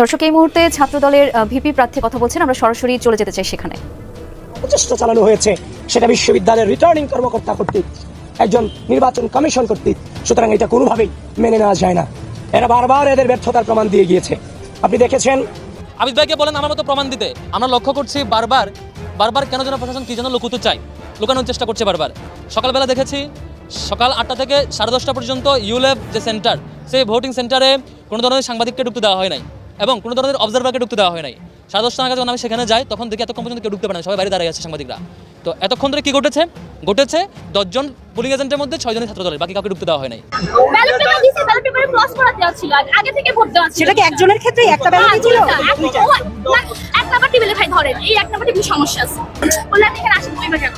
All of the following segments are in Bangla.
দর্শক এই মুহূর্তে ছাত্রদলের ভিপি প্রার্থী কথা বলছেন। আমরা সরাসরি চলে যেতে চাই সেখানে। প্রচেষ্টা চালানো হয়েছে। সেটা বিশ্ববিদ্যালয়ের রিটার্নিং কর্মকর্তা কর্তৃক একজন নির্বাচন কমিশন কর্তৃক। সুতরাং এটা কোনোভাবেই মেনে নেওয়া যায় না। এরা বারবার এদের ব্যর্থতার প্রমাণ দিয়ে গিয়েছে। আপনি দেখেছেন? আবিদ ভাইকে বলেন আমার মতো প্রমাণ দিতে। আমরা লক্ষ্য করছি বারবার বারবার কেন যেন প্রশাসন কি যেন লুকুতে চায়। লুকানোর চেষ্টা করছে বারবার। সকালবেলা দেখেছি সকাল আটটা থেকে সাড়ে দশটা পর্যন্ত ইউলেভ যে সেন্টার সেই ভোটিং সেন্টারে কোনো ধরনের সাংবাদিককে ঢুকতে দেওয়া হয় নাই। এবং কোনো ধরনের অবজারভারকে ঢুকতে দেওয়া হয় নাই। সাড়ে দশটা নাগাদ যখন আমি সেখানে যাই তখন দেখি এতক্ষণ পর্যন্ত কেউ ঢুকতে পারে না সবাই বাইরে দাঁড়িয়ে আছে সাংবাদিকরা। তো এতক্ষণ ধরে কি ঘটেছে? ঘটেছে দশজন পুলিং এজেন্টের মধ্যে ছয়জনই ছাত্র দলের বাকি কাউকে ঢুকতে দেওয়া হয় নাই আগে- থেকে ভোট দেওয়া সেটা কি একজনের ক্ষেত্রে একটা ছিল হ্যাঁ, এক- নাম্বার টেবিলে ভাই ধরেন এই এক নাম্বার টেবিলে সমস্যা আছে। বললেন এখানে আসেন দুই ভাগে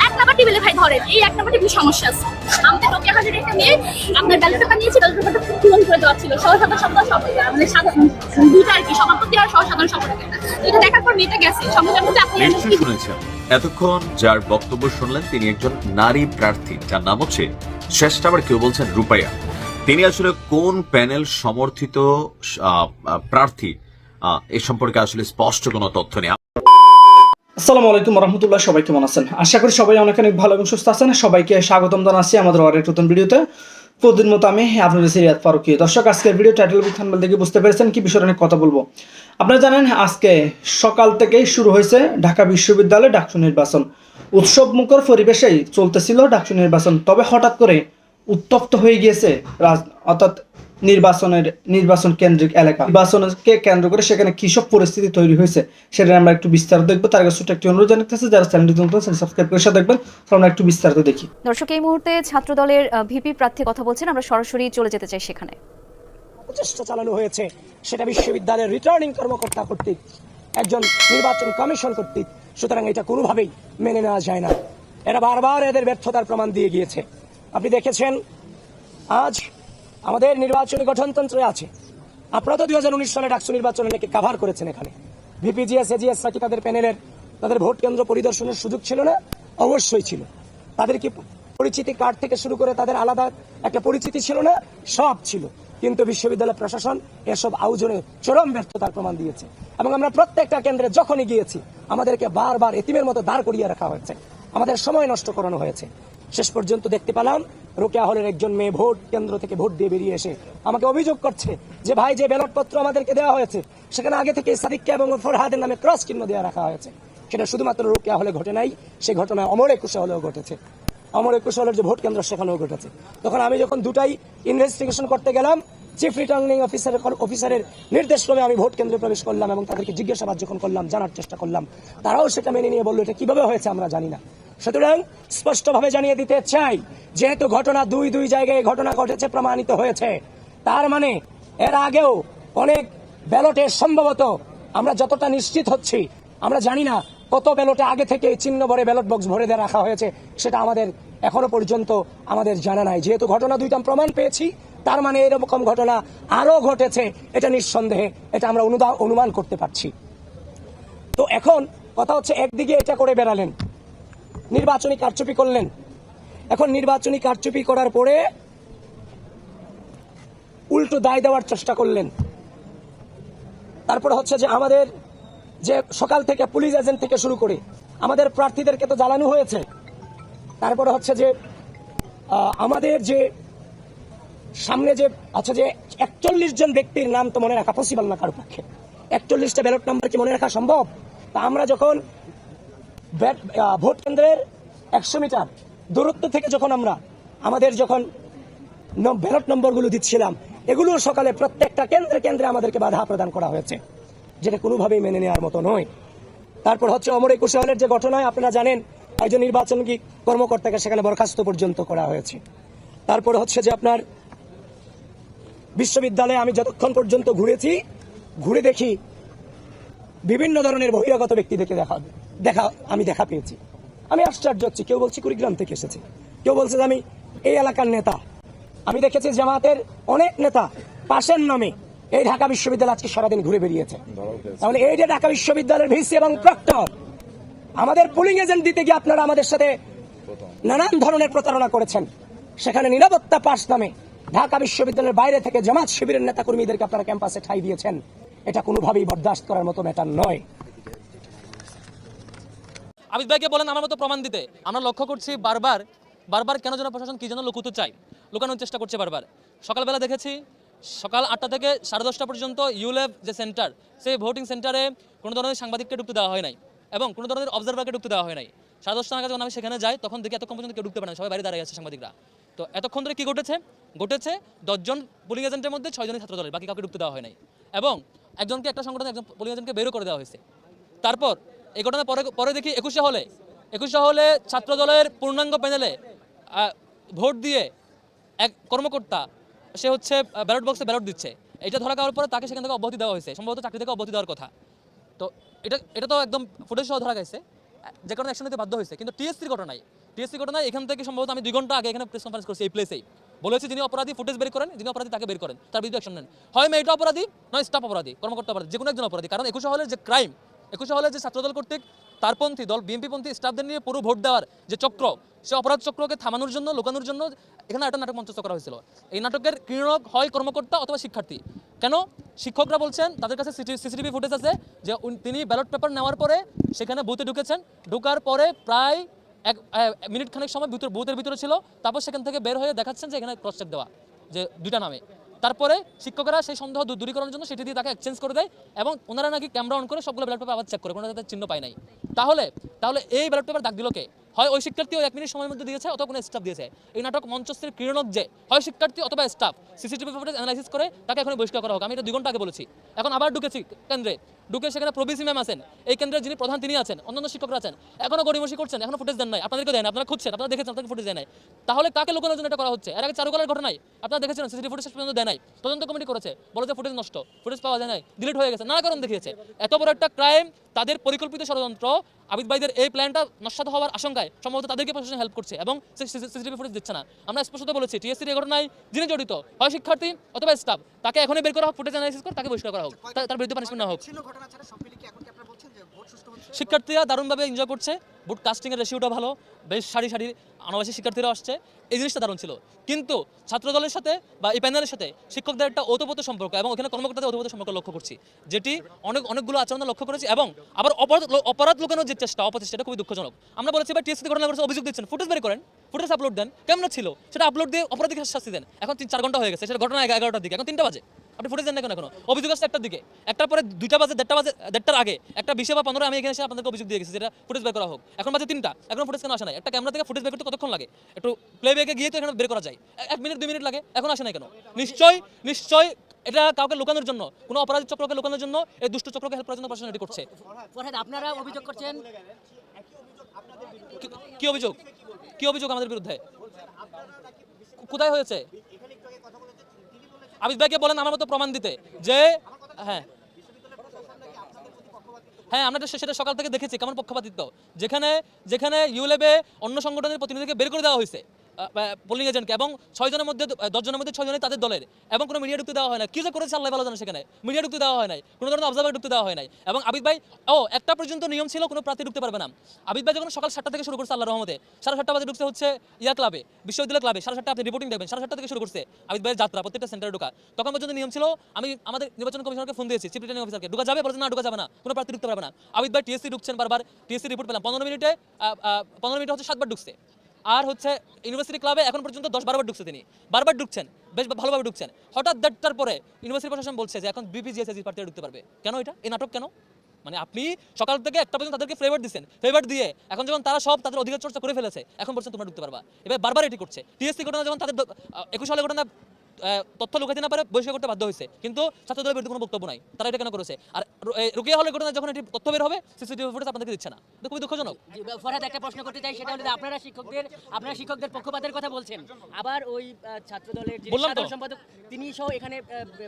এক নাম্বার টেবিলে ভাই ধরেন এই এক নাম্বার টেবিলে সমস্যা আছে। আমাদের রোকেয়া হাজার একটা মেয়ে আপনার ব্যালট পেপার নিয়েছে ব্যালট পেপারটা পূরণ করে দেওয়া ছিল। সব মানে সাধারণ দুইটা আর কি সভাপতি আর সহ সাধারণ সম্পাদক এটা দেখার পর মেয়েটা গেছে সঙ্গে সঙ্গে আপনি শুনেছেন এতক্ষণ যার বক্তব্য শুনলেন তিনি একজন নারী প্রার্থী যার নাম হচ্ছে শ্রেষ্ঠ আবার কেউ বলছেন রূপাইয়া। তিনি আসলে কোন প্যানেল সমর্থিত প্রার্থী? আহ, এ সম্পর্কে আসলে স্পষ্ট কোনো তথ্য নেই। আসসালামু আলাইকুম রহমতুল্লাহ সবাই কেমন আছেন? আশা করি সবাই অনেক অনেক ভালো এবং সুস্থ আছেন। সবাইকে স্বাগতম জানাচ্ছি আমাদের আরেক নতুন ভিডিওতে। প্রতিদিন মতো আমি আপনাদের সিরিয়াত ফারুকি দর্শক, আজকের ভিডিও টাইটেল থাম্বনেল দেখে বুঝতে পেরেছেন কি বিষয়ে অনেক কথা বলব। আপনারা জানেন, আজকে সকাল থেকেই শুরু হয়েছে ঢাকা বিশ্ববিদ্যালয়ে ডাকসু নির্বাচন। উৎসব মুখর পরিবেশেই চলতেছিল ডাকসু নির্বাচন। তবে হঠাৎ করে উত্তপ্ত হয়ে গিয়েছে রাজ অর্থাৎ নির্বাচনের নির্বাচন কেন্দ্রিক এলাকা। নির্বাচনকে কেন্দ্র করে সেখানে কি সব পরিস্থিতি তৈরি হয়েছে সেটা আমরা একটু বিস্তারিত দেখব। তার আগে ছোট একটি অনুরোধ জানাতেছে যারা চ্যানেলটি নতুন সাবস্ক্রাইব করে সাথে দেখবেন আমরা একটু বিস্তারিত দেখি। দর্শক এই মুহূর্তে ছাত্রদলের ভিপি প্রার্থী কথা বলছেন আমরা সরাসরি চলে যেতে চাই সেখানে। প্রচেষ্টা চালানো হয়েছে সেটা বিশ্ববিদ্যালয়ের রিটার্নিং কর্মকর্তা কর্তৃক একজন নির্বাচন কমিশন কর্তৃক। সুতরাং এটা কোনোভাবেই মেনে নেওয়া যায় না। এরা বারবার এদের ব্যর্থতার প্রমাণ দিয়ে গিয়েছে। আপনি দেখেছেন আজ আমাদের নির্বাচনী গঠনতন্ত্রে আছে। আপনারা তো দুই হাজার উনিশ সালে ডাকসু নির্বাচনে নাকি কাভার করেছেন এখানে। ভিপিজিএস এজিএস নাকি তাদের প্যানেলের, তাদের ভোট কেন্দ্র পরিদর্শনের সুযোগ ছিল না? অবশ্যই ছিল। তাদের কি পরিচিতি কার্ড থেকে শুরু করে তাদের আলাদা একটা পরিচিতি ছিল না? সব ছিল। কিন্তু বিশ্ববিদ্যালয় প্রশাসন এসব আয়োজনে চরম ব্যর্থতার প্রমাণ দিয়েছে। এবং আমরা প্রত্যেকটা কেন্দ্রে যখনই গিয়েছি, আমাদেরকে বারবার এতিমের মতো দাঁড় করিয়ে রাখা হয়েছে। আমাদের সময় নষ্ট করানো হয়েছে। শেষ পর্যন্ত দেখতে পেলাম রোকেয়া হলের একজন মেয়ে ভোট কেন্দ্র থেকে ভোট দিয়ে বেরিয়ে এসে আমাকে অভিযোগ করছে যে, ভাই, যে ব্যালট পত্র আমাদেরকে দেওয়া হয়েছে, সেখানে আগে থেকে সাদিককে এবং ফরহাদের নামে ক্রস চিহ্ন দেওয়া রাখা হয়েছে। সেটা শুধুমাত্র রোকেয়া হলে ঘটে নাই সেই ঘটনা অমর একুশে হলেও ঘটেছে। অমর একুশে হলের যে ভোট কেন্দ্র, সেখানেও ঘটেছে। তখন আমি যখন দুটাই ইনভেস্টিগেশন করতে গেলাম চিফ রিটার্নিং অফিসারের অফিসারের নির্দেশ ক্রমে আমি ভোট কেন্দ্রে প্রবেশ করলাম এবং তাদেরকে জিজ্ঞাসাবাদ যখন করলাম, জানার চেষ্টা করলাম, তারাও সেটা মেনে নিয়ে বলল, এটা কীভাবে হয়েছে আমরা জানি না। সুতরাং স্পষ্টভাবে জানিয়ে দিতে চাই, যেহেতু ঘটনা দুই দুই জায়গায় ঘটনা ঘটেছে, প্রমাণিত হয়েছে, তার মানে এর আগেও অনেক ব্যালটে সম্ভবত আমরা যতটা নিশ্চিত হচ্ছি, আমরা জানি না কত ব্যালটে আগে থেকে চিহ্ন ভরে ব্যালট বক্স ভরে দিয়ে রাখা হয়েছে, সেটা আমাদের এখনও পর্যন্ত আমাদের জানা নাই। যেহেতু ঘটনা দুইটা প্রমাণ পেয়েছি তার মানে এরকম ঘটনা আরও ঘটেছে, এটা নিঃসন্দেহে এটা আমরা অনুমান করতে পারছি। তো এখন কথা হচ্ছে, একদিকে এটা করে বেড়ালেন, নির্বাচনী কারচুপি করলেন। এখন নির্বাচনী কারচুপি করার পরে উল্টো দায় দেওয়ার চেষ্টা করলেন। তারপরে হচ্ছে যে আমাদের যে সকাল থেকে পুলিশ এজেন্ট থেকে শুরু করে আমাদের প্রার্থীদেরকে তো জ্বালানো হয়েছে। তারপরে হচ্ছে যে আমাদের যে সামনে যে আচ্ছা যে একচল্লিশ জন ব্যক্তির নাম তো মনে রাখা পসিবল না কারও পক্ষে। একচল্লিশটা ব্যালট নাম্বার কি মনে রাখা সম্ভব? তা আমরা যখন ভোট কেন্দ্রের একশো মিটার দূরত্ব থেকে যখন আমরা আমাদের যখন ব্যালট নম্বরগুলো দিচ্ছিলাম, এগুলো সকালে প্রত্যেকটা কেন্দ্রে কেন্দ্রে আমাদেরকে বাধা প্রদান করা হয়েছে, যেটা কোনোভাবেই মেনে নেওয়ার মতো নয়। তারপর হচ্ছে অমর একুশে হলের যে ঘটনায় আপনারা জানেন, একজন নির্বাচন কি কর্মকর্তাকে সেখানে বরখাস্ত পর্যন্ত করা হয়েছে। তারপর হচ্ছে যে আপনার বিশ্ববিদ্যালয়ে আমি যতক্ষণ পর্যন্ত ঘুরেছি, ঘুরে দেখি বিভিন্ন ধরনের বহিরাগত ব্যক্তিদেরকে দেখা দেখা, আমি দেখা পেয়েছি। আমি আশ্চর্য হচ্ছি, কেউ বলছি কুড়িগ্রাম থেকে এসেছে। কেউ বলছে যে আমি এই এলাকার নেতা। আমি দেখেছি জামাতের অনেক নেতা পাশের নামে এই ঢাকা বিশ্ববিদ্যালয় আজকে সারাদিন ঘুরে বেরিয়েছে। তাহলে এই যে ঢাকা বিশ্ববিদ্যালয়ের ভিসি এবং প্রক্টর, আমাদের পুলিং এজেন্ট দিতে গিয়ে আপনারা আমাদের সাথে নানান ধরনের প্রতারণা করেছেন। সেখানে নিরাপত্তা পাস নামে ঢাকা বিশ্ববিদ্যালয়ের বাইরে থেকে জামাত শিবিরের নেতা কর্মীদেরকে আপনারা ক্যাম্পাসে ঠাই দিয়েছেন। এটা কোনোভাবেই বরদাস্ত করার মতো ম্যাটার নয়। আবিদ ভাইকে বলেন আমার মতো প্রমাণ দিতে। আমরা লক্ষ্য করছি বারবার বারবার কেন যেন প্রশাসন কি যেন লুকুতে চাই লুকানোর চেষ্টা করছে বারবার। সকালবেলা দেখেছি, সকাল আটটা থেকে সাড়ে দশটা পর্যন্ত ইউলেভ যে সেন্টার, সেই ভোটিং সেন্টারে কোনো ধরনের সাংবাদিককে ঢুকতে দেওয়া হয় নাই এবং কোনো ধরনের অবজারভারকে ঢুকতে দেওয়া হয় নাই। সাড়ে দশটা নাগাদ যখন আমি সেখানে যাই তখন দেখি এতক্ষণ পর্যন্ত কেউ ঢুকতে পারে না, সবাই বাইরে দাঁড়িয়ে আছে সাংবাদিকরা। তো এতক্ষণ ধরে কি ঘটেছে? ঘটেছে দশজন পোলিং এজেন্টের মধ্যে ছয়জনই ছাত্র দলের বাকি কাউকে ঢুকতে দেওয়া হয় নাই। এবং একজনকে একটা সংগঠনে একজন পোলিং এজেন্টকে বেরও করে দেওয়া হয়েছে। তারপর এই ঘটনা পরে পরে দেখি একুশে হলে একুশে হলে ছাত্র দলের পূর্ণাঙ্গ প্যানেলে ভোট দিয়ে এক কর্মকর্তা, সে হচ্ছে ব্যালট বক্সে ব্যালট দিচ্ছে। এটা ধরা খাওয়ার পরে তাকে সেখান থেকে অব্যাহতি দেওয়া হয়েছে। সম্ভবত চাকরি থেকে অব্যাহতি দেওয়ার কথা। তো এটা এটা তো একদম ফুটেজ সহ ধরা গেছে যে কারণে অ্যাকশন নিতে বাধ্য হয়েছে। কিন্তু টিএসসির ঘটনায় টিএসসি ঘটনায় এখান থেকে সম্ভবত আমি দুই ঘণ্টা আগে এখানে প্রেস কনফারেন্স করছি, এই প্লেসেই বলেছি যিনি অপরাধী ফুটেজ বের করেন, যিনি অপরাধী তাকে বের করেন, তার বিরুদ্ধে অ্যাকশন নেন। হয় মেয়েটা অপরাধী, নয় স্টাফ অপরাধী, কর্মকর্তা অপরাধী যে কোনো একজন অপরাধী। কারণ একুশে হলের যে ক্রাইম একুশে হলে যে ছাত্রদল কর্তৃক তারপন্থী দল, বিএনপিপন্থী স্টাফদের নিয়ে পুরো ভোট দেওয়ার যে চক্র, সে অপরাধ চক্রকে থামানোর জন্য, লোকানোর জন্য এখানে একটা নাটক মঞ্চস্থ করা হয়েছিল। এই নাটকের ক্রীড়ক হয় কর্মকর্তা অথবা শিক্ষার্থী। কেন? শিক্ষকরা বলছেন, তাদের কাছে সিসিটিভি ফুটেজ আছে যে তিনি ব্যালট পেপার নেওয়ার পরে সেখানে বুথে ঢুকেছেন। ঢোকার পরে প্রায় এক মিনিট খানেক সময় ভিতর, বুথের ভিতরে ছিল। তারপর সেখান থেকে বের হয়ে দেখাচ্ছেন যে এখানে ক্রস চেক দেওয়া, যে দুইটা নামে। তারপরে শিক্ষকরা সেই সন্দেহ দূরীকরণের জন্য সেটি দিয়ে তাকে এক্সচেঞ্জ করে দেয় এবং ওনারা নাকি ক্যামেরা অন করে সবগুলো ব্যালট পেপার আবার চেক করে, কোনো তাদের চিহ্ন পায় নাই। তাহলে তাহলে এই ব্যালট পেপার দাগ দিল কে? হয় ওই শিক্ষার্থী এক মিনিট সময়ের মধ্যে দিয়েছে অথবা কোনো স্টাফ দিয়েছে? এই নাটক মঞ্চস্থের ক্রীড়নক যে, হয় শিক্ষার্থী অথবা স্টাফ সিসিটিভি ফুটেজ অ্যানালাইসিস করে তাকে এখন বহিষ্কার করা হোক। আমি এটা দুই ঘণ্টা আগে বলেছি। এখন আবার ঢুকেছি কেন্দ্রে। ঢুকে সেখানে প্রবিসি ম্যাম আছেন। এই কেন্দ্রের যিনি প্রধান তিনি আছেন, অন্যান্য শিক্ষকরা আছেন। এখনও গড়িমসি করছেন, এখনও ফুটেজ দেন নাই। আপনাদেরকে দেন আপনারা খুঁজছেন, আপনারা দেখেছেন আপনাদের ফুটেজ দেয় নাই। তাহলে কাকে লোকানোর জন্য এটা করা হচ্ছে? এর আগে চারুকলার ঘটনায় আপনারা দেখেছেন সিসিটিভি ফুটেজ পর্যন্ত দেয় নাই। তদন্ত কমিটি করেছে, বলে যে ফুটেজ নষ্ট, ফুটেজ পাওয়া যায় নাই, ডিলিট হয়ে গেছে, নানা কারণ দেখিয়েছে। এত বড় একটা ক্রাইম, তাদের পরিকল্পিত ষড়যন্ত্র, আবিদ ভাইদের এই প্ল্যানটা নষ্ট হওয়ার আশঙ্কায় সম্ভবত তাদেরকে প্রশাসন হেল্প করছে এবং সিসিটিভি ফুটেজ দিচ্ছে না। আমরা স্পষ্ট বলেছি টিএসসির এই ঘটনায় যিনি জড়িত, হয় শিক্ষার্থী অথবা স্টাফ তাকে এখনই বের করা হোক, ফুটেজ অ্যানালাইসিস করে তাকে বহিষ্কার করা হোক তার বিরুদ্ধে পানিশমেন্ট নেওয়া হোক। শিক্ষার্থীরা দারুণভাবে এনজয় করছে। বুট কাস্টিংয়ের রেশিওটা ভালো। বেশ সারি সারি আনাবাসী শিক্ষার্থীরা আসছে। এই জিনিসটা দারুণ ছিল। কিন্তু ছাত্র দলের সাথে বা এই প্যানেলের সাথে শিক্ষকদের একটা ওতপ্রোত সম্পর্ক এবং ওখানে কর্মকর্তাদের ওতপ্রোত সম্পর্ক লক্ষ্য করছি। যেটি অনেক, অনেকগুলো আচরণ লক্ষ্য করেছি এবং আবার অপরাধ অপরাধ লুকানোর যে চেষ্টা অপচেষ্টা এটা খুবই দুঃখজনক। আমরা বলেছি বা টিএসসি ঘটনা করেছে অভিযোগ দিচ্ছেন ফুটেজ বের করেন ফুটেজ আপলোড দেন। কেমন ছিল? সেটা আপলোড দিয়ে অপরাধীকে শাস্তি দেন। এখন তিন, চার ঘণ্টা হয়ে গেছে, সেটা ঘটনা এগারোটার দিকে, এখন তিনটা বাজে। আপনি ফুটেজ দেন না কেন এখনও? অভিযোগ আসছে একটার দিকে। একটার পরে দুইটা বাজে দেড়টা বাজে দেড়টার আগে। একটা বিশে বা পনেরো আমি এখানে এসে আপনাদেরকে অভিযোগ দিয়ে গেছি যেটা ফুটেজ বের করা হোক। এখন বাজে তিনটা এখন ফুটেজ কেন আসে নাই? একটা ক্যামেরা থেকে ফুটেজ বের করতে কতক্ষণ লাগে? একটু প্লে ব্যাকে গিয়ে তো এখানে বের করা যায়। এক মিনিট দুই মিনিট লাগে এখন আসে নাই কেন? নিশ্চয় নিশ্চয় এটা কাউকে লুকানোর জন্য কোনো অপরাধী চক্রকে লুকানোর জন্য এই দুষ্ট চক্রকে হেল্প করার জন্য প্রশাসন এটি করছে। আপনারা অভিযোগ করছেন? কি অভিযোগ? কি অভিযোগ আমাদের বিরুদ্ধে? কোথায় হয়েছে? আবিদ ভাইকে বলেন আমার মতো প্রমাণ দিতে যে হ্যাঁ। হ্যাঁ আমরা সেটা সকাল থেকে দেখেছি, কেমন পক্ষপাতিত্ব। যেখানে যেখানে ইউলেবে অন্য সংগঠনের প্রতিনিধিকে বের করে দেওয়া হয়েছে। পোলিং এজেন্টকে এবং ছয়জনের মধ্যে দশজনের মধ্যে ছয়জনই তাদের দলের এবং কোনো মিডিয়া ঢুকতে দেওয়া হয় না কি যে করেছে আল্লাহ ভালো জানে সেখানে। মিডিয়া ঢুকতে দেওয়া হয় নাই, কোনো ধরনের অবজার্ভার ঢুকতে দেওয়া হয় নাই। এবং আবিদ ভাই, ও, একটা পর্যন্ত নিয়ম ছিল, কোনো প্রার্থী ঢুকতে পারবে না। আবিদ ভাই যখন সকাল সাতটা থেকে শুরু করছে আল্লাহ রহমতে, সাড়ে সাতটা বাজে ঢুকছে হচ্ছে ইয়া ক্লাবে বিশ্ববিদ্যালয় ক্লাবে সাড়ে সাতটা আপনি রিপোর্টিং দেখবেন, সাড়ে সাতটা থেকে শুরু করছে আবিদ ভাইয়ের যাত্রা, প্রত্যেকটা সেন্টারে ঢোকা। তখন পর্যন্ত নিয়ম ছিল, আমি আমাদের নির্বাচন কমিশনকে ফোন দিয়েছি চিফ রিটার্নিং অফিসারকে ঢুকা যাবে, বলেছে না, ঢুকা যাবে না, কোনো প্রার্থী ঢুকতে পারবে না। আবিদ ভাই টিএসসি ঢুকছেন বারবার টিএসসি রিপোর্ট পেলাম। পনেরো মিনিটে পনেরো মিনিট হচ্ছে সাতবার ঢুকছে। আর হচ্ছে ইউনিভার্সিটি ক্লাবে এখন পর্যন্ত দশ বারবার ঢুকছে তিনি। বারবার ঢুকছেন, বেশ ভালোভাবে ঢুকছেন। হঠাৎ দেড়টার পরে ইউনিভার্সিটি প্রশাসন বলছে যে এখন বিপিজিএসএসি প্রার্থীরা ঢুকতে পারবে। কেন এটা? এই নাটক কেন? মানে আপনি সকাল থেকে একটা পর্যন্ত তাদেরকে ফ্লেভার দিচ্ছেন ফ্লেভার দিয়ে এখন যখন তারা সব তাদের অধিকার চর্চা করে ফেলেছে, এখন পর্যন্ত তোমরা ঢুকতে পারবা। এবার বারবার এটি করছে। টিএসসি ঘটনা যখন তাদের একুশ সালে ঘটনা তথ্য লুকাতে না পারে বহিষ্কার করতে বাধ্য হয়েছে কিন্তু ছাত্রদের বিরুদ্ধে কোনো বক্তব্য নাই। তারা এটা কেন করেছে আর রুকিয়া হলের ঘটনা যখন এটি তথ্য বের হবে সিসিটিভি ফুটেজ আপনাদেরকে দিচ্ছে না। এটা খুবই দুঃখজনক। ফরহাদ একটা প্রশ্ন করতে চাই সেটা হলো আপনারা শিক্ষকদের আপনারা শিক্ষকদের পক্ষপাতের কথা বলছেন। আবার ওই ছাত্র দলের যে সাধারণ সম্পাদক তিনি সহ এখানে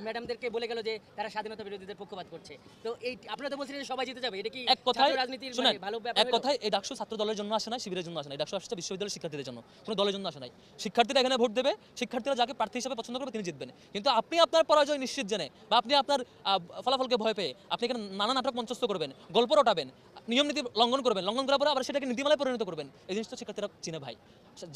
ম্যাডামদেরকে বলে গেল যে তারা স্বাধীনতা বিরোধীদের পক্ষপাত করছে। তো এই আপনারা তো বলছিলেন যে সবাই জিতে যাবে এটা কি এক কথায় রাজনীতির মানে ভালো ব্যাপার এক? কথায় এই ডাকসু ছাত্র দলের জন্য আসে না শিবিরের জন্য আসে না এই ডাকসু আসছে বিশ্ববিদ্যালয়ের শিক্ষার্থীদের জন্য কোনো দলের জন্য আসে নাই। শিক্ষার্থীরা এখানে ভোট দেবে শিক্ষার্থীরা যাকে প্রার্থী হিসেবে পছন্দ করবে তিনি জিতবেন। কিন্তু আপনি আপনার পরাজয় নিশ্চিত জেনে বা আপনি আপনার ফলাফলকে ভয় পেয়ে আপনি এখানে নানা নাটক মঞ্চস্থ করবেন, গল্প রটাবেন নিয়ম নীতি লঙ্ঘন করবেন। লঙ্ঘন করার পরে আবার সেটাকে নীতিমালায় পরিণত করবেন। এই জিনিসটা শিক্ষার্থীরা চিনে ভাই।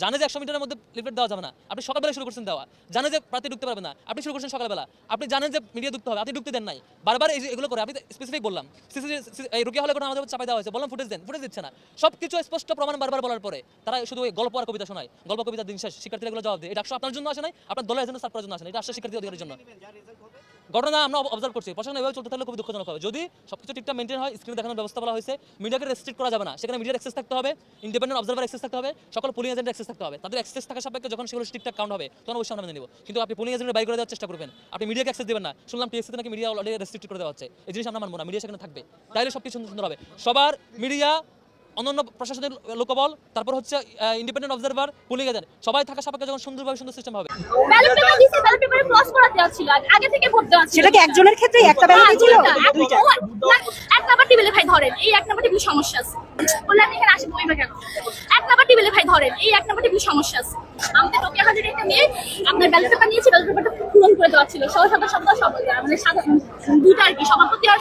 জানে যে একশো মিটারের মধ্যে লিফলেট দেওয়া যাবে না। আপনি সকালবেলা শুরু করছেন দেওয়া। জানে যে প্রার্থী ঢুকতে পারবে না। আপনি শুরু করছেন সকালবেলা। আপনি জানেন যে মিডিয়া ঢুকতে হবে। আপনি ঢুকতে দেন নাই। বারবার এই এগুলো করে, আপনি স্পেসিফিক বললাম। এই রুকিয়া হলে কোনো আমাদের চাপাই দেওয়া হয়েছে। বললাম ফুটেজ দেন। ফুটেজ দিচ্ছে না। সব কিছু স্পষ্ট প্রমাণ বারবার বলার পরে তারা শুধু ওই গল্প আর কবিতা শোনায়। গল্প, কবিতা দিন শেষ। শিক্ষার্থীরা এগুলো জবাব দেয়। এটা আপনার জন্য আসে নাই। আপনার দলের জন্য সার জন্য আসে নাই। এটা আসলে শিক্ষার্থী অধিকারের জন্য। ঘটনা আমরা অবজার্ভ করছি। প্রশাসন এভাবে চলতে থাকলে খুব দুঃখজনক হবে। যদি সবকিছু ঠিকঠাক মেনটেন হয় স্ক্রিনে দেখানোর ব্যবস্থা বলা হয়েছে মিডিয়াকে রেস্ট্রিক্ট করা যাবে না। সেখানে মিডিয়ার অ্যাক্সেস থাকতে হবে ইন্ডিপেন্ডেন্ট অবজারভার অ্যাক্সেস থাকতে হবে, সকল পুলিং এজেন্ট অ্যাক্সেস থাকতে হবে। তাদের অ্যাক্সেস থাকা সাপেক্ষে যখন সেগুলো ঠিকঠাক কাউন্ট হবে, তখন অবশ্যই আমরা নিব। কিন্তু আপনি পুলিং এজেন্টের বাইর করে দেওয়ার চেষ্টা করবেন। আপনি মিডিয়াকে অ্যাক্সেস দেবেন না। শুনলাম টিএসসিতে নাকি মিডিয়া অলরেডি রেস্ট্রিক্ট করে দেওয়া হচ্ছে। এই জিনিস আমরা মানবো না। মিডিয়া সেখানে থাকবে। তাইলে সব কিছু সুন্দর হবে। সবার মিডিয়া অন্যান্য প্রশাসনের লোকবল তারপর হচ্ছে ইন্ডিপেন্ডেন্ট অবজারভার পুলিং এজেন্ট সবাই থাকা সাপেক্ষে যখন সুন্দরভাবে সুন্দর সিস্টেম হবে। ব্যালট পেপার দিছে ব্যালট পেপারে ক্রস করা দেওয়া আগে- আগে থেকে ভোট দেওয়া ছিল। সেটা কি একজনের ক্ষেত্রে? একটা হ্যাঁ, ছিল দুইটা। এক- ও, না, এক নাম্বার টেবিলে ভাই ধরেন এই এক নাম্বার টেবিলে সমস্যা আছে। বললে আপনি এখানে আসেন বইবা কেন? এক নাম্বার টেবিলে ভাই ধরেন এই এক নাম্বার টেবিলে সমস্যা আছে। আমাদের রোকেয়া হাজির একটা মেয়ে আপনার ব্যালট পেপার নিয়েছে ব্যালট পেপারটা পূরণ করে দেওয়া ছিল। সভাপতি মানে সাধারণ দুইটা আর কি সভাপতি আর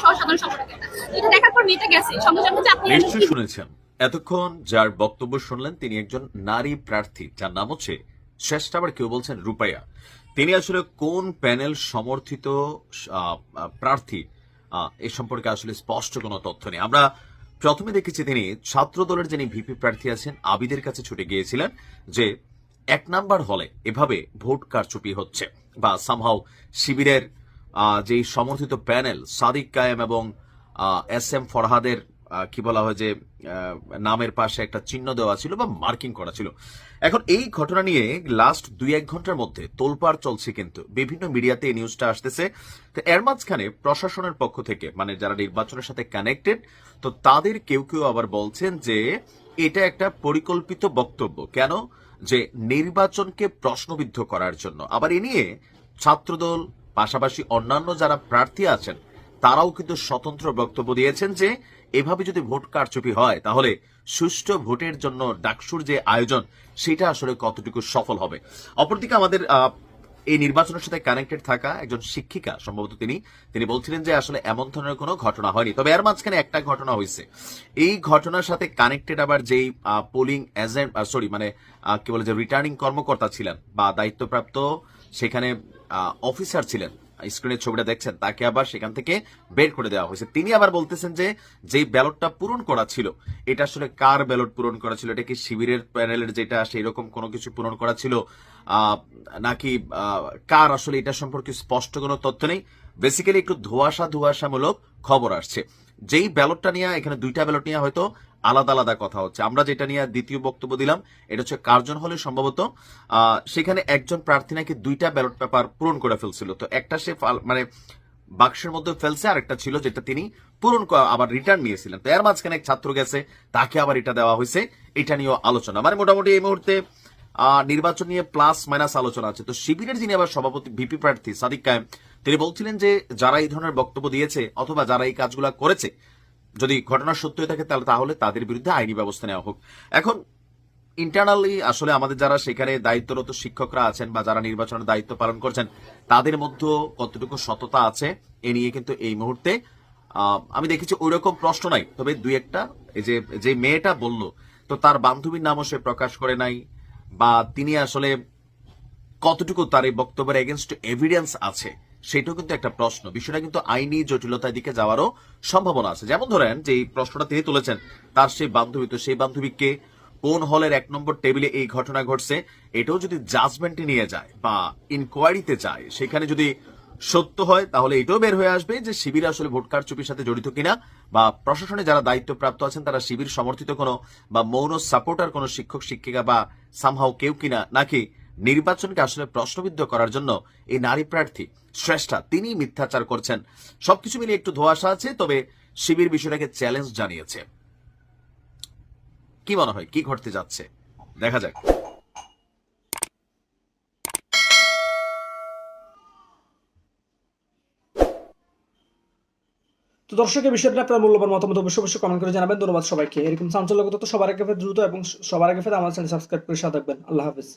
এটা দেখার পর মেয়েটা গেছে। সঙ্গে সঙ্গে আপনি শুনেছেন এতক্ষণ যার বক্তব্য শুনলেন তিনি একজন নারী প্রার্থী, যার নাম হচ্ছে শ্রেষ্ঠ, আবার কেউ বলছেন রূপাইয়া। তিনি আসলে কোন প্যানেল সমর্থিত প্রার্থী? এ সম্পর্কে আসলে স্পষ্ট কোনো তথ্য নেই। আমরা প্রথমে দেখেছি তিনি ছাত্র দলের যিনি ভিপি প্রার্থী আছেন, আবিদের কাছে ছুটে গিয়েছিলেন যে এক নাম্বার হলে এভাবে ভোট কারচুপি হচ্ছে বা সামহাও শিবিরের যেই সমর্থিত প্যানেল, সাদিক কায়েম এবং এস এম ফরহাদের কি বলা হয় যে নামের পাশে একটা চিহ্ন দেওয়া ছিল বা মার্কিং করা ছিল। এখন এই ঘটনা নিয়ে লাস্ট দুই এক ঘণ্টার মধ্যে তোলপাড় চলছে কিন্তু। বিভিন্ন মিডিয়াতে এই নিউজটা আসতেছে। তো এর মাঝখানে প্রশাসনের পক্ষ থেকে মানে যারা নির্বাচনের সাথে কানেক্টেড তো তাদের কেউ কেউ আবার বলছেন যে, এটা একটা পরিকল্পিত বক্তব্য। কেন? যে নির্বাচনকে প্রশ্নবিদ্ধ করার জন্য। আবার এ নিয়ে ছাত্রদল, পাশাপাশি অন্যান্য যারা প্রার্থী আছেন, তারাও কিন্তু স্বতন্ত্র বক্তব্য দিয়েছেন যে এভাবে যদি ভোট কারচুপি হয়, তাহলে সুষ্ঠু ভোটের জন্য ডাকসুর যে আয়োজন, সেটা আসলে কতটুকু সফল হবে? অপরদিকে আমাদের এই নির্বাচনের সাথে কানেক্টেড থাকা একজন শিক্ষিকা, সম্ভবত তিনি তিনি বলছিলেন যে আসলে এমন ধরনের কোনো ঘটনা হয়নি। তবে এর মাঝখানে একটা ঘটনা হয়েছে। এই ঘটনার সাথে কানেক্টেড আবার যেই পোলিং এজেন্ট সরি মানে কি বলে যে রিটার্নিং কর্মকর্তা ছিলেন বা দায়িত্বপ্রাপ্ত সেখানে অফিসার ছিলেন। স্ক্রিনের ছবিটা দেখছেন, তাকে আবার সেখান থেকে বের করে দেওয়া হয়েছে। তিনি আবার বলতেছেন যে যে ব্যালটটা পূরণ করা ছিল, এটা আসলে কার ব্যালট পূরণ করা ছিল? এটা কি শিবিরের প্যানেলের যেটা সেই রকম কোনো কিছু পূরণ করা ছিল? নাকি কার আসলে এটা সম্পর্কে স্পষ্ট কোনো তথ্য নেই? বেসিক্যালি একটু ধোয়াশা ধোয়াশামূলক খবর আসছে। যেই ব্যালটটা নিয়ে, এখানে দুইটা ব্যালট নিয়ে হয়তো আলাদা আলাদা কথা হচ্ছে। আমরা যেটা নিয়ে দ্বিতীয় বক্তব্য দিলাম, এটা হচ্ছে কার্জন হলে সম্ভবত সেখানে একজন প্রার্থী নাকি দুইটা ব্যালট পেপার পূরণ করে ফেলছিল। তো একটা সে মানে বাক্সের মধ্যে ফেলছে আর একটা ছিল যেটা তিনি পূরণ আবার রিটার্ন নিয়েছিলেন। তো এর মাঝখানে এক ছাত্র গেছে, তাকে আবার এটা দেওয়া হয়েছে, এটা নিয়েও আলোচনা। মানে মোটামুটি এই মুহূর্তে নির্বাচন নিয়ে প্লাস মাইনাস আলোচনা আছে। তো শিবিরের যিনি আবার সভাপতি ভিপি প্রার্থী, সাদিক কায়েম তিনি বলছিলেন যে, যারা এই ধরনের বক্তব্য দিয়েছে অথবা যারা এই কাজগুলো করেছে, যদি ঘটনা সত্য হয়ে থাকে তাহলে তাহলে তাদের বিরুদ্ধে আইনি ব্যবস্থা নেওয়া হোক। এখন ইন্টারনালি আসলে আমাদের যারা সেখানে দায়িত্বরত শিক্ষকরা আছেন বা যারা নির্বাচনের দায়িত্ব পালন করছেন, তাদের মধ্যে কতটুকু সততা আছে, এ নিয়ে কিন্তু এই মুহূর্তে আমি দেখেছি ওই রকম প্রশ্ন নাই। তবে দুই একটা, এই যে যে মেয়েটা বলল, তো তার বান্ধবীর নামও সে প্রকাশ করে নাই, বা তিনি আসলে কতটুকু তার এই বক্তব্যের এগেনস্ট এভিডেন্স আছে। সেটাও কিন্তু একটা প্রশ্ন। বিষয়টা কিন্তু আইনি জটিলতার দিকে যাওয়ারও সম্ভাবনা আছে। যেমন ধরেন যে এই প্রশ্নটা তিনি তুলেছেন, তার সেই বান্ধবী, তো সেই বান্ধবীকে কোন হলের এক নম্বর টেবিলে এই ঘটনা ঘটছে, এটাও যদি জাজমেন্টে নিয়ে যায় বা ইনকোয়ারিতে যায়, সেখানে যদি সত্য হয়, তাহলে এটাও বের হয়ে আসবে যে শিবির আসলে ভোট কারচুপির সাথে জড়িত কিনা বা প্রশাসনে যারা দায়িত্বপ্রাপ্ত আছেন, তারা শিবির সমর্থিত কোনো বা মৌন সাপোর্টার কোনো শিক্ষক, শিক্ষিকা বা সামহাও কেউ কিনা, নাকি নির্বাচনকে আসলে প্রশ্নবিদ্ধ করার জন্য এই নারী প্রার্থী শ্রেষ্ঠা তিনি মিথ্যাচার করছেন। সবকিছু মিলিয়ে একটু ধোয়াশা আছে, তবে শিবির বিষয়টাকে চ্যালেঞ্জ জানিয়েছে। কি মনে হয়, কি ঘটতে যাচ্ছে? দেখা যাক। তো দর্শকের বিষয়টা আপনার মূল্যবান মতামত অবশ্যই অবশ্যই কমেন্ট করে জানাবেন। ধন্যবাদ সবাইকে। এরকম চাঞ্চল্যগত তো সবার আগে দ্রুত এবং সবার আগে ফের আমার চ্যানেল সাবস্ক্রাইব করে সাথে থাকবেন। আল্লাহ হাফিজ।